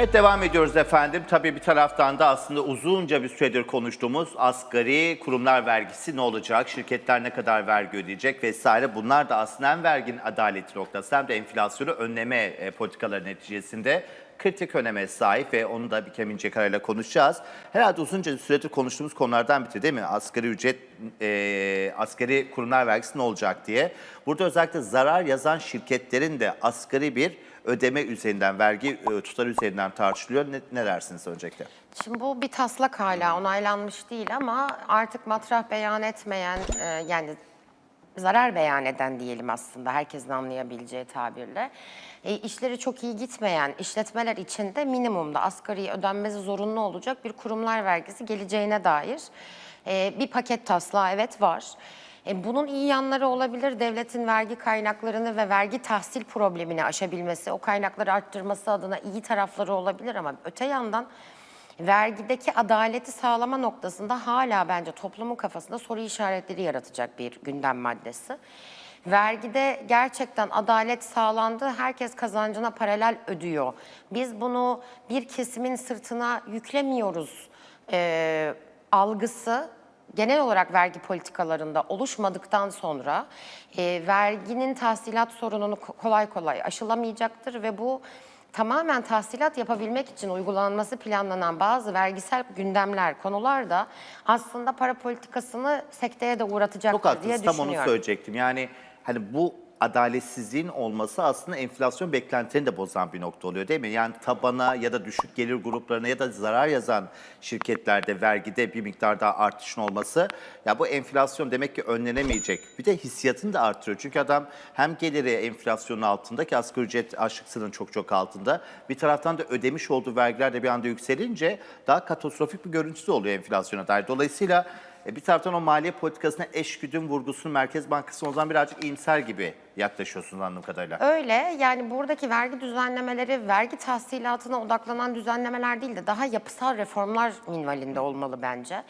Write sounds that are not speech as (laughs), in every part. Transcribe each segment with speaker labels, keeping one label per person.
Speaker 1: Evet devam ediyoruz efendim. Tabii bir taraftan da aslında uzunca bir süredir konuştuğumuz asgari kurumlar vergisi ne olacak? Şirketler ne kadar vergi ödeyecek vesaire. Bunlar da aslında hem verginin adaleti noktası hem de enflasyonu önleme e, politikaları neticesinde kritik öneme sahip ve onu da bir Kemin Karayla konuşacağız. Herhalde uzunca süredir konuştuğumuz konulardan biri değil mi? Asgari ücret, e, asgari kurumlar vergisi ne olacak diye. Burada özellikle zarar yazan şirketlerin de asgari bir ödeme üzerinden, vergi e, tutarı üzerinden tartışılıyor. Ne, ne dersiniz öncelikle?
Speaker 2: Şimdi bu bir taslak hala onaylanmış değil ama artık matrah beyan etmeyen e, yani zarar beyan eden diyelim aslında herkesin anlayabileceği tabirle. E, işleri çok iyi gitmeyen işletmeler için de minimumda asgari ödenmesi zorunlu olacak bir kurumlar vergisi geleceğine dair e, bir paket taslağı evet var. E, bunun iyi yanları olabilir. Devletin vergi kaynaklarını ve vergi tahsil problemini aşabilmesi, o kaynakları arttırması adına iyi tarafları olabilir ama öte yandan vergideki adaleti sağlama noktasında hala bence toplumun kafasında soru işaretleri yaratacak bir gündem maddesi. Vergide gerçekten adalet sağlandı, herkes kazancına paralel ödüyor. Biz bunu bir kesimin sırtına yüklemiyoruz e, algısı genel olarak vergi politikalarında oluşmadıktan sonra e, verginin tahsilat sorununu ko- kolay kolay aşılamayacaktır ve bu tamamen tahsilat yapabilmek için uygulanması planlanan bazı vergisel gündemler, konular da aslında para politikasını sekteye de
Speaker 1: Çok
Speaker 2: uğratacaktır diye
Speaker 1: haklısınız. Tam onu
Speaker 2: düşünüyorum.
Speaker 1: söyleyecektim. Yani hani bu adaletsizliğin olması aslında enflasyon beklentilerini de bozan bir nokta oluyor değil mi? Yani tabana ya da düşük gelir gruplarına ya da zarar yazan şirketlerde vergide bir miktar daha artışın olması ya bu enflasyon demek ki önlenemeyecek. Bir de hissiyatını da artırıyor. Çünkü adam hem geliri enflasyonun altında ki asgari ücret açlık çok çok altında. Bir taraftan da ödemiş olduğu vergiler de bir anda yükselince daha katastrofik bir görüntüsü oluyor enflasyona dair. Dolayısıyla e, bir taraftan o maliye politikasına eşgüdüm vurgusunu Merkez Bankası o zaman birazcık iyimser gibi yaklaşıyorsunuz anladığım kadarıyla.
Speaker 2: Öyle yani buradaki vergi düzenlemeleri vergi tahsilatına odaklanan düzenlemeler değil de daha yapısal reformlar minvalinde olmalı bence.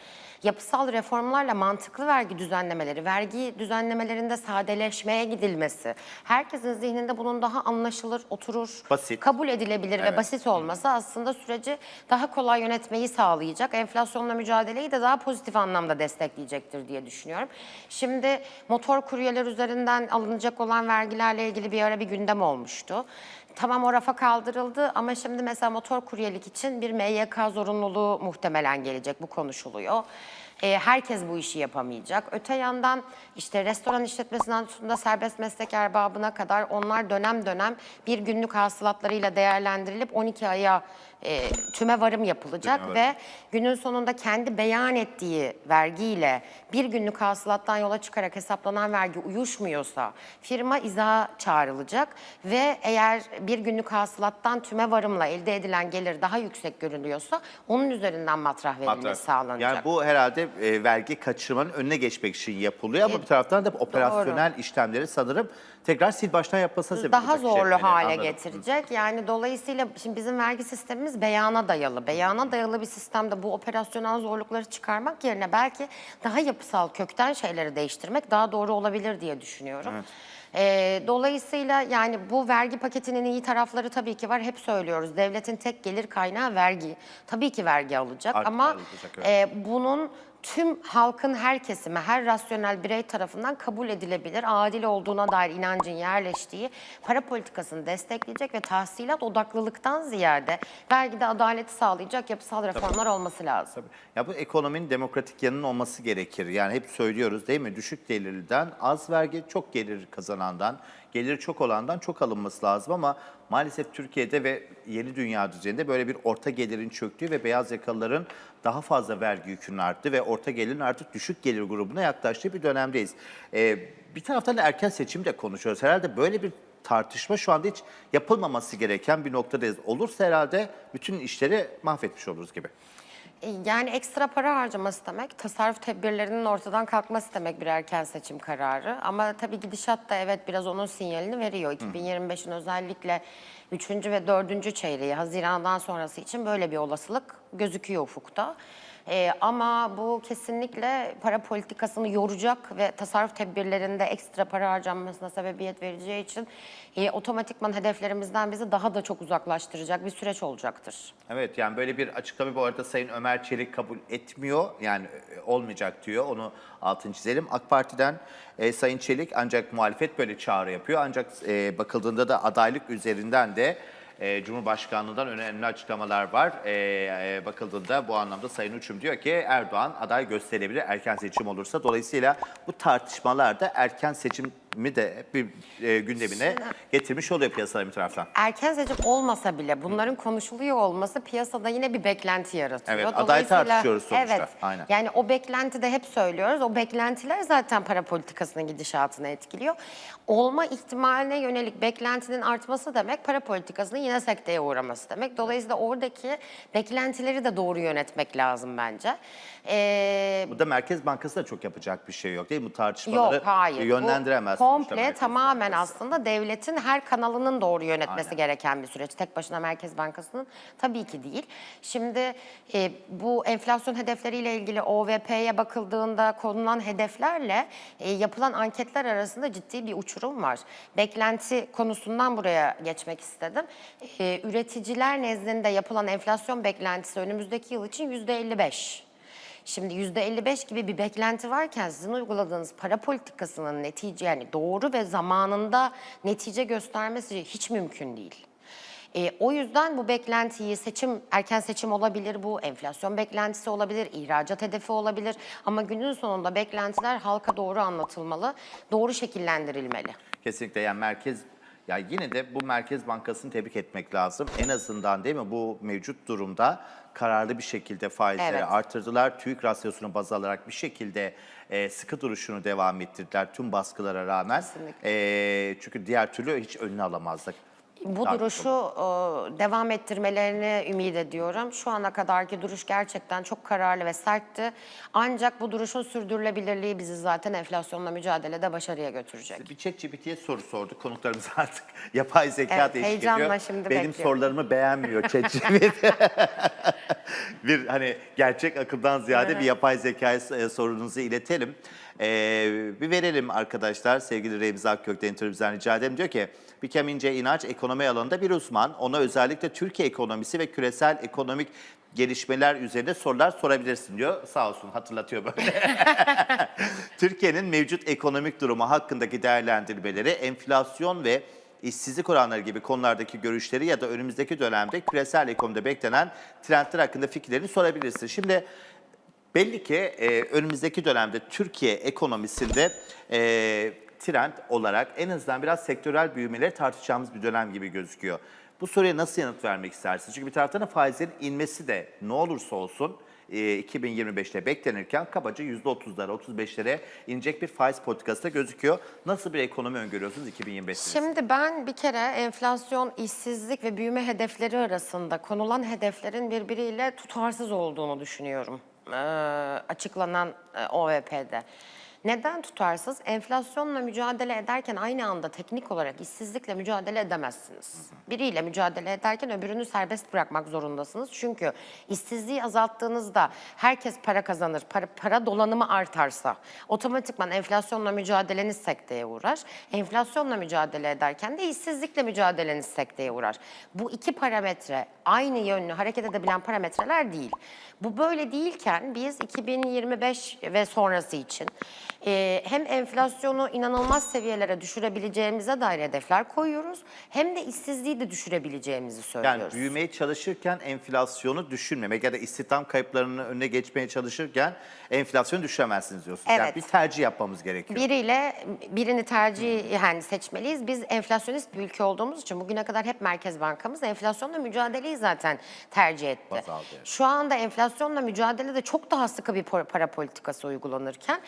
Speaker 2: Yapısal reformlarla mantıklı vergi düzenlemeleri, vergi düzenlemelerinde sadeleşmeye gidilmesi, herkesin zihninde bunun daha anlaşılır, oturur,
Speaker 1: Basit.
Speaker 2: kabul edilebilir
Speaker 1: Evet.
Speaker 2: ve basit olması aslında süreci daha kolay yönetmeyi sağlayacak. Enflasyonla mücadeleyi de daha pozitif anlamda destekleyecektir diye düşünüyorum. Şimdi motor kuryeler üzerinden alınacak olan vergilerle ilgili bir ara bir gündem olmuştu. Tamam o rafa kaldırıldı ama şimdi mesela motor kuryelik için bir MYK zorunluluğu muhtemelen gelecek. Bu konuşuluyor. E, herkes bu işi yapamayacak. Öte yandan işte restoran işletmesinden tutun da serbest meslek erbabına kadar onlar dönem dönem bir günlük hasılatlarıyla değerlendirilip 12 aya e, tüme varım yapılacak
Speaker 1: Tüme
Speaker 2: ve günün sonunda kendi beyan ettiği vergiyle bir günlük hasılattan yola çıkarak hesaplanan vergi uyuşmuyorsa firma izaha çağrılacak ve eğer bir günlük hasılattan tüme varımla elde edilen gelir daha yüksek görünüyorsa onun üzerinden matrah verilmesi
Speaker 1: Hatta-
Speaker 2: sağlanacak.
Speaker 1: Yani bu herhalde e, vergi kaçırmanın önüne geçmek için yapılıyor ama
Speaker 2: E,
Speaker 1: bir taraftan da operasyonel işlemleri sanırım tekrar sil baştan yapmasına sebep
Speaker 2: daha
Speaker 1: olacak şey.
Speaker 2: zorlu
Speaker 1: Yani
Speaker 2: hale
Speaker 1: anladım.
Speaker 2: getirecek. Yani dolayısıyla şimdi bizim vergi sistemimiz beyana dayalı. Beyana dayalı bir sistemde bu operasyonel zorlukları çıkarmak yerine belki daha yapısal kökten şeyleri değiştirmek daha doğru olabilir diye düşünüyorum. Ee, dolayısıyla yani bu vergi paketinin iyi tarafları tabii ki var. Hep söylüyoruz. Devletin tek gelir kaynağı vergi. Tabii ki vergi alacak
Speaker 1: Art-
Speaker 2: ama
Speaker 1: alacak, evet.
Speaker 2: e, bunun tüm halkın her kesimi, her rasyonel birey tarafından kabul edilebilir, adil olduğuna dair inancın yerleştiği para politikasını destekleyecek ve tahsilat odaklılıktan ziyade vergide adaleti sağlayacak yapısal reformlar olması lazım.
Speaker 1: Tabii. Ya bu ekonominin demokratik yanının olması gerekir. Yani hep söylüyoruz değil mi? Düşük gelirliden az vergi, çok gelir kazanandan, geliri çok olandan çok alınması lazım ama maalesef Türkiye'de ve yeni dünya düzeninde böyle bir orta gelirin çöktüğü ve beyaz yakalıların daha fazla vergi yükünün arttığı ve orta gelirin artık düşük gelir grubuna yaklaştığı bir dönemdeyiz. Ee, bir taraftan da erken seçim de konuşuyoruz. Herhalde böyle bir tartışma şu anda hiç yapılmaması gereken bir noktadayız. Olursa herhalde bütün işleri mahvetmiş oluruz gibi.
Speaker 2: Yani ekstra para harcaması demek, tasarruf tedbirlerinin ortadan kalkması demek bir erken seçim kararı. Ama tabii gidişat da evet biraz onun sinyalini veriyor. 2025'in özellikle 3. ve 4. çeyreği Haziran'dan sonrası için böyle bir olasılık gözüküyor ufukta. Ee, ama bu kesinlikle para politikasını yoracak ve tasarruf tedbirlerinde ekstra para harcanmasına sebebiyet vereceği için e, otomatikman hedeflerimizden bizi daha da çok uzaklaştıracak bir süreç olacaktır.
Speaker 1: Evet yani böyle bir açıklama bu arada Sayın Ömer Çelik kabul etmiyor. Yani e, olmayacak diyor. Onu altını çizelim. AK Parti'den e, Sayın Çelik ancak muhalefet böyle çağrı yapıyor. Ancak e, bakıldığında da adaylık üzerinden de e, Cumhurbaşkanlığından önemli açıklamalar var. E, e, bakıldığında bu anlamda Sayın Uçum diyor ki Erdoğan aday gösterebilir erken seçim olursa. Dolayısıyla bu tartışmalarda erken seçimi de bir e, gündemine getirmiş oluyor piyasalar bir taraftan.
Speaker 2: Erken seçim olmasa bile bunların konuşuluyor olması piyasada yine bir beklenti yaratıyor.
Speaker 1: Evet, aday
Speaker 2: Dolayısıyla-
Speaker 1: tartışıyoruz sonuçta.
Speaker 2: Evet,
Speaker 1: Aynen.
Speaker 2: yani o beklenti de hep söylüyoruz. O beklentiler zaten para politikasının gidişatını etkiliyor. Olma ihtimaline yönelik beklentinin artması demek para politikasının yine sekteye uğraması demek. Dolayısıyla oradaki beklentileri de doğru yönetmek lazım bence. Ee,
Speaker 1: Burada Merkez Bankası da çok yapacak bir şey yok değil mi? Bu tartışmaları
Speaker 2: Yok hayır.
Speaker 1: yönlendiremez.
Speaker 2: Bu
Speaker 1: sonuçta
Speaker 2: komple tamamen aslında devletin her kanalının doğru yönetmesi
Speaker 1: Aynen.
Speaker 2: gereken bir süreç. Tek başına Merkez Bankası'nın tabii ki değil. Şimdi e, bu enflasyon hedefleriyle ilgili OVP'ye bakıldığında konulan hedeflerle e, yapılan anketler arasında ciddi bir uçurum var. Beklenti konusundan buraya geçmek istedim. E, üreticiler nezdinde yapılan enflasyon beklentisi önümüzdeki yıl için yüzde 55. Şimdi yüzde 55 gibi bir beklenti varken sizin uyguladığınız para politikasının netice yani doğru ve zamanında netice göstermesi hiç mümkün değil. E, o yüzden bu beklentiyi seçim erken seçim olabilir bu enflasyon beklentisi olabilir ihracat hedefi olabilir ama günün sonunda beklentiler halka doğru anlatılmalı doğru şekillendirilmeli.
Speaker 1: Kesinlikle yani merkez ya yine de bu Merkez Bankası'nı tebrik etmek lazım. En azından değil mi bu mevcut durumda kararlı bir şekilde faizleri
Speaker 2: Evet.
Speaker 1: artırdılar. TÜİK rasyosunu baz alarak bir şekilde e, sıkı duruşunu devam ettirdiler tüm baskılara rağmen. E, çünkü diğer türlü hiç önüne alamazdık.
Speaker 2: Bu
Speaker 1: Daha
Speaker 2: duruşu e, devam ettirmelerini ümit ediyorum. Şu ana kadarki duruş gerçekten çok kararlı ve sertti. Ancak bu duruşun sürdürülebilirliği bizi zaten enflasyonla mücadelede başarıya götürecek.
Speaker 1: Bir ChatGPT'ye soru sorduk. Konuklarımız (laughs) artık yapay zeka
Speaker 2: Evet,
Speaker 1: değişik
Speaker 2: heyecanla
Speaker 1: ediyor.
Speaker 2: şimdi
Speaker 1: Benim
Speaker 2: bekliyorum.
Speaker 1: sorularımı beğenmiyor ChatGPT. (laughs) (laughs) bir hani gerçek akıldan ziyade bir yapay zekaya e, sorunuzu iletelim. Ee, bir verelim arkadaşlar. Sevgili Remzi Akkök'ten interviewden rica ederim. Diyor ki Bikem İnce İnanç ekonomi alanında bir uzman. Ona özellikle Türkiye ekonomisi ve küresel ekonomik gelişmeler üzerinde sorular sorabilirsin diyor. Sağ olsun hatırlatıyor böyle. (laughs) Türkiye'nin mevcut ekonomik durumu hakkındaki değerlendirmeleri, enflasyon ve işsizlik oranları gibi konulardaki görüşleri ya da önümüzdeki dönemde küresel ekonomide beklenen trendler hakkında fikirlerini sorabilirsin. Şimdi belli ki e, önümüzdeki dönemde Türkiye ekonomisinde e, trend olarak en azından biraz sektörel büyümeleri tartışacağımız bir dönem gibi gözüküyor. Bu soruya nasıl yanıt vermek istersiniz? Çünkü bir taraftan da faizlerin inmesi de ne olursa olsun e, 2025'te beklenirken kabaca %30'lara, 35'lere inecek bir faiz politikası da gözüküyor. Nasıl bir ekonomi öngörüyorsunuz 2025'te?
Speaker 2: Şimdi ben bir kere enflasyon, işsizlik ve büyüme hedefleri arasında konulan hedeflerin birbiriyle tutarsız olduğunu düşünüyorum ee, açıklanan e, OVP'de. Neden tutarsız? Enflasyonla mücadele ederken aynı anda teknik olarak işsizlikle mücadele edemezsiniz. Biriyle mücadele ederken öbürünü serbest bırakmak zorundasınız. Çünkü işsizliği azalttığınızda herkes para kazanır, para, para dolanımı artarsa otomatikman enflasyonla mücadeleniz sekteye uğrar. Enflasyonla mücadele ederken de işsizlikle mücadeleniz sekteye uğrar. Bu iki parametre aynı yönlü hareket edebilen parametreler değil. Bu böyle değilken biz 2025 ve sonrası için e, hem enflasyonu inanılmaz seviyelere düşürebileceğimize dair hedefler koyuyoruz hem de işsizliği de düşürebileceğimizi söylüyoruz.
Speaker 1: Yani büyümeye çalışırken enflasyonu düşünmemek ya da istihdam kayıplarının önüne geçmeye çalışırken enflasyonu düşüremezsiniz diyorsunuz. Yani
Speaker 2: Evet.
Speaker 1: bir tercih yapmamız gerekiyor.
Speaker 2: Biriyle birini tercih yani seçmeliyiz. Biz enflasyonist bir ülke olduğumuz için bugüne kadar hep Merkez Bankamız enflasyonla mücadeleyi zaten tercih etti.
Speaker 1: Baz aldı, evet.
Speaker 2: Şu anda enflasyonla mücadelede çok daha sıkı bir para politikası uygulanırken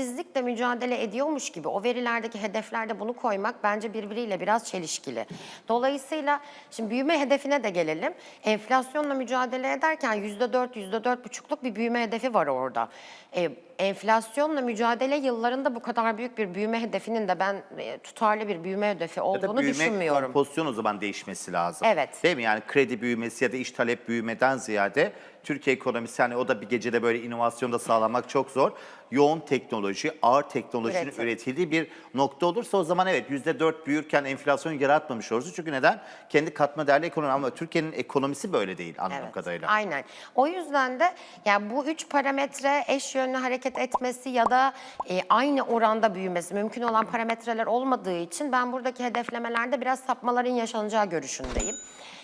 Speaker 2: işsizlikle mücadele ediyormuş gibi o verilerdeki hedeflerde bunu koymak bence birbiriyle biraz çelişkili. Dolayısıyla şimdi büyüme hedefine de gelelim. Enflasyonla mücadele ederken %4, %4,5'luk bir büyüme hedefi var orada. E, enflasyonla mücadele yıllarında bu kadar büyük bir büyüme hedefinin de ben e, tutarlı bir büyüme hedefi
Speaker 1: Ya da
Speaker 2: olduğunu
Speaker 1: büyüme
Speaker 2: düşünmüyorum.
Speaker 1: kompozisyon o zaman değişmesi lazım.
Speaker 2: Evet.
Speaker 1: Değil mi? Yani kredi büyümesi ya da iş talep büyümeden ziyade Türkiye ekonomisi hani o da bir gecede böyle inovasyonda sağlamak çok zor. Yoğun teknoloji, ağır teknolojinin
Speaker 2: Üretim.
Speaker 1: üretildiği bir nokta olursa o zaman evet %4 büyürken enflasyon yaratmamış oluruz. Çünkü neden? Kendi katma değerli ekonomi ama Türkiye'nin ekonomisi böyle değil anladığım
Speaker 2: Evet,
Speaker 1: kadarıyla.
Speaker 2: Aynen. O yüzden de yani bu üç parametre eş yönlü hareket etmesi ya da e, aynı oranda büyümesi mümkün olan parametreler olmadığı için ben buradaki hedeflemelerde biraz sapmaların yaşanacağı görüşündeyim.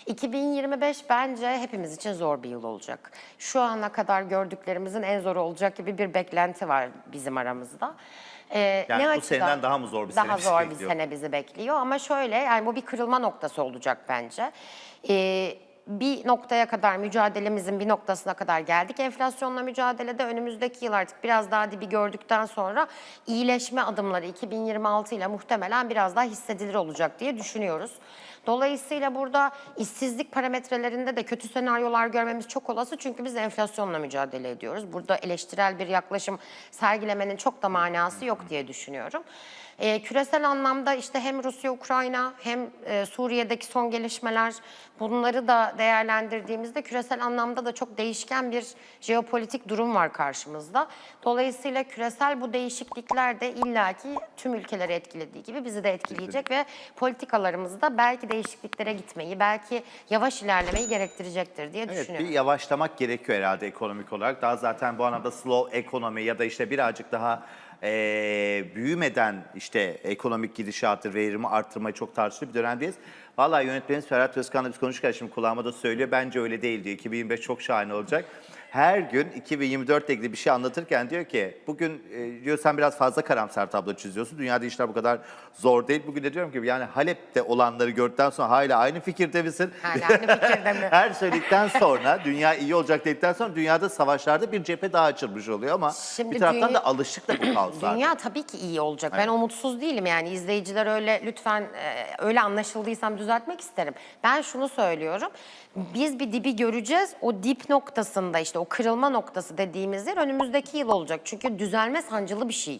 Speaker 2: 2025 bence hepimiz için zor bir yıl olacak. Şu ana kadar gördüklerimizin en zor olacak gibi bir beklenti var bizim aramızda. Ee,
Speaker 1: Yani
Speaker 2: ne
Speaker 1: bu
Speaker 2: açıdan?
Speaker 1: seneden daha mı zor bir sene
Speaker 2: Daha
Speaker 1: bizi
Speaker 2: zor bir
Speaker 1: bekliyor?
Speaker 2: sene bizi bekliyor ama şöyle yani bu bir kırılma noktası olacak bence. Ee, bir noktaya kadar mücadelemizin bir noktasına kadar geldik. Enflasyonla mücadelede önümüzdeki yıl artık biraz daha dibi gördükten sonra iyileşme adımları 2026 ile muhtemelen biraz daha hissedilir olacak diye düşünüyoruz. Dolayısıyla burada işsizlik parametrelerinde de kötü senaryolar görmemiz çok olası çünkü biz enflasyonla mücadele ediyoruz. Burada eleştirel bir yaklaşım sergilemenin çok da manası yok diye düşünüyorum. Ee, küresel anlamda işte hem Rusya, Ukrayna hem e, Suriye'deki son gelişmeler bunları da değerlendirdiğimizde küresel anlamda da çok değişken bir jeopolitik durum var karşımızda. Dolayısıyla küresel bu değişiklikler de illaki tüm ülkeleri etkilediği gibi bizi de etkileyecek ve politikalarımızda belki değişikliklere gitmeyi, belki yavaş ilerlemeyi gerektirecektir diye
Speaker 1: Evet
Speaker 2: düşünüyorum.
Speaker 1: bir yavaşlamak gerekiyor herhalde ekonomik olarak. Daha zaten bu anlamda slow ekonomi ya da işte birazcık daha eee, büyümeden işte ekonomik gidişatı, verimi arttırmayı çok tartıştığı bir dönemdeyiz. Vallahi yönetmenimiz Ferhat Özkan'la biz konuşurken şimdi kulağıma da söylüyor. Bence öyle değil diyor. 2025 çok şahane olacak. Her gün 2024 ile ilgili bir şey anlatırken diyor ki bugün e, diyor sen biraz fazla karamsar tablo çiziyorsun. Dünyada işler bu kadar zor değil. Bugün de diyorum ki yani Halep'te olanları gördükten sonra hala aynı fikirde misin?
Speaker 2: Hala aynı fikirde mi? (laughs)
Speaker 1: Her söyledikten sonra dünya iyi olacak dedikten sonra dünyada savaşlarda bir cephe daha açılmış oluyor ama
Speaker 2: Şimdi
Speaker 1: bir taraftan da alıştık da bu (clears throat) kaoslara.
Speaker 2: Dünya tabii ki iyi olacak. Ben umutsuz değilim yani izleyiciler öyle lütfen e, öyle anlaşıldıysam düzeltmek isterim. Ben şunu söylüyorum. Biz bir dibi göreceğiz. O dip noktasında işte o kırılma noktası dediğimiz yer önümüzdeki yıl olacak. Çünkü düzelme sancılı bir şey.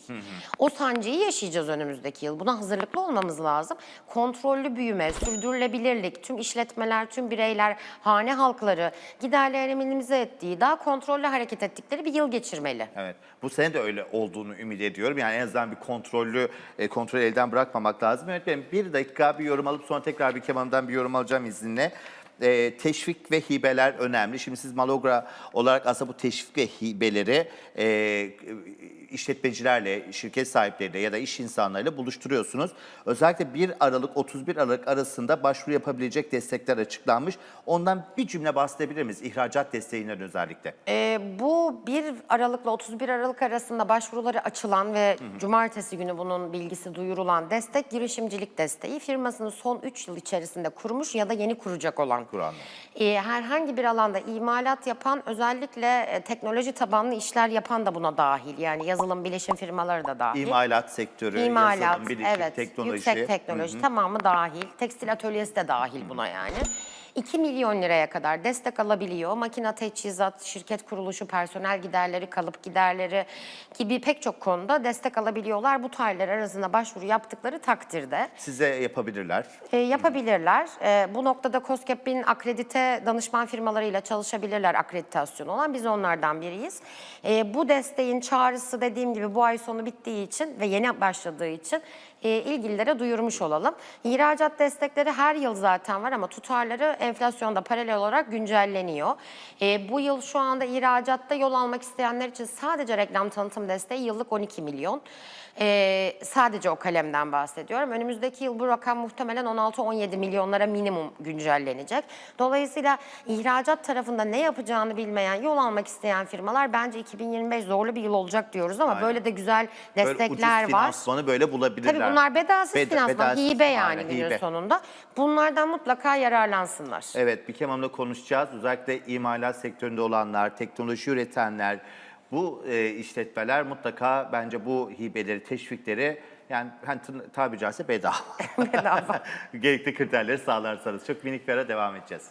Speaker 2: O sancıyı yaşayacağız önümüzdeki yıl. Buna hazırlıklı olmamız lazım. Kontrollü büyüme, sürdürülebilirlik, tüm işletmeler, tüm bireyler, hane halkları giderlerini minimize ettiği, daha kontrollü hareket ettikleri bir yıl geçirmeli.
Speaker 1: Evet. Bu sene de öyle olduğunu ümit ediyorum. Yani en azından bir kontrollü, e, kontrol elden bırakmamak lazım. Yönetmenim bir dakika bir yorum alıp sonra tekrar bir Kemal'den bir yorum alacağım izninle. E, teşvik ve hibeler önemli. Şimdi siz Malogra olarak aslında bu teşvik ve hibeleri e, işletmecilerle, şirket sahipleriyle ya da iş insanlarıyla buluşturuyorsunuz. Özellikle 1 Aralık 31 Aralık arasında başvuru yapabilecek destekler açıklanmış. Ondan bir cümle bahsedebilir miyiz? İhracat desteğinden özellikle.
Speaker 2: Ee, bu 1 Aralık'la 31 Aralık arasında başvuruları açılan ve cumartesi günü bunun bilgisi duyurulan destek girişimcilik desteği firmasını son 3 yıl içerisinde kurmuş ya da yeni kuracak olan.
Speaker 1: Kuranlar.
Speaker 2: Ee, herhangi bir alanda imalat yapan özellikle e, teknoloji tabanlı işler yapan da buna dahil. Yani yazılım bilişim firmaları da dahil.
Speaker 1: İmalat sektörü,
Speaker 2: İmalat,
Speaker 1: yazılım, bilişim,
Speaker 2: evet,
Speaker 1: teknoloji.
Speaker 2: yüksek teknoloji tamamı dahil. Tekstil atölyesi de dahil buna yani. 2 milyon liraya kadar destek alabiliyor. Makine teçhizat, şirket kuruluşu, personel giderleri, kalıp giderleri gibi pek çok konuda destek alabiliyorlar. Bu tarihler arasında başvuru yaptıkları takdirde
Speaker 1: Size yapabilirler.
Speaker 2: e, yapabilirler. E, bu noktada COSGAP'in akredite danışman firmalarıyla çalışabilirler akreditasyonu olan. Biz onlardan biriyiz. E, bu desteğin çağrısı dediğim gibi bu ay sonu bittiği için ve yeni başladığı için e, ilgililere duyurmuş olalım. İhracat destekleri her yıl zaten var ama tutarları enflasyonda paralel olarak güncelleniyor. E, bu yıl şu anda ihracatta yol almak isteyenler için sadece reklam tanıtım desteği yıllık 12 milyon. Ee, sadece o kalemden bahsediyorum. Önümüzdeki yıl bu rakam muhtemelen 16-17 milyonlara minimum güncellenecek. Dolayısıyla ihracat tarafında ne yapacağını bilmeyen, yol almak isteyen firmalar bence 2025 zorlu bir yıl olacak diyoruz ama
Speaker 1: Aynen.
Speaker 2: böyle de güzel
Speaker 1: Böyle
Speaker 2: destekler
Speaker 1: ucuz
Speaker 2: var.
Speaker 1: finansmanı böyle bulabilirler.
Speaker 2: Tabii bunlar bedavsız
Speaker 1: Beda-
Speaker 2: finansman,
Speaker 1: bedavsız,
Speaker 2: hibe yani
Speaker 1: aynen,
Speaker 2: günün
Speaker 1: hibe.
Speaker 2: sonunda. Bunlardan mutlaka yararlansınlar.
Speaker 1: Evet, bir Kemal'le konuşacağız. Özellikle imalat sektöründe olanlar, teknoloji üretenler, bu e, işletmeler mutlaka bence bu hibeleri, teşvikleri yani hani tın- tabiri caizse bedava. (laughs)
Speaker 2: Bedava. (laughs)
Speaker 1: Gerekli kriterleri sağlarsanız. Çok minik bir ara devam edeceğiz.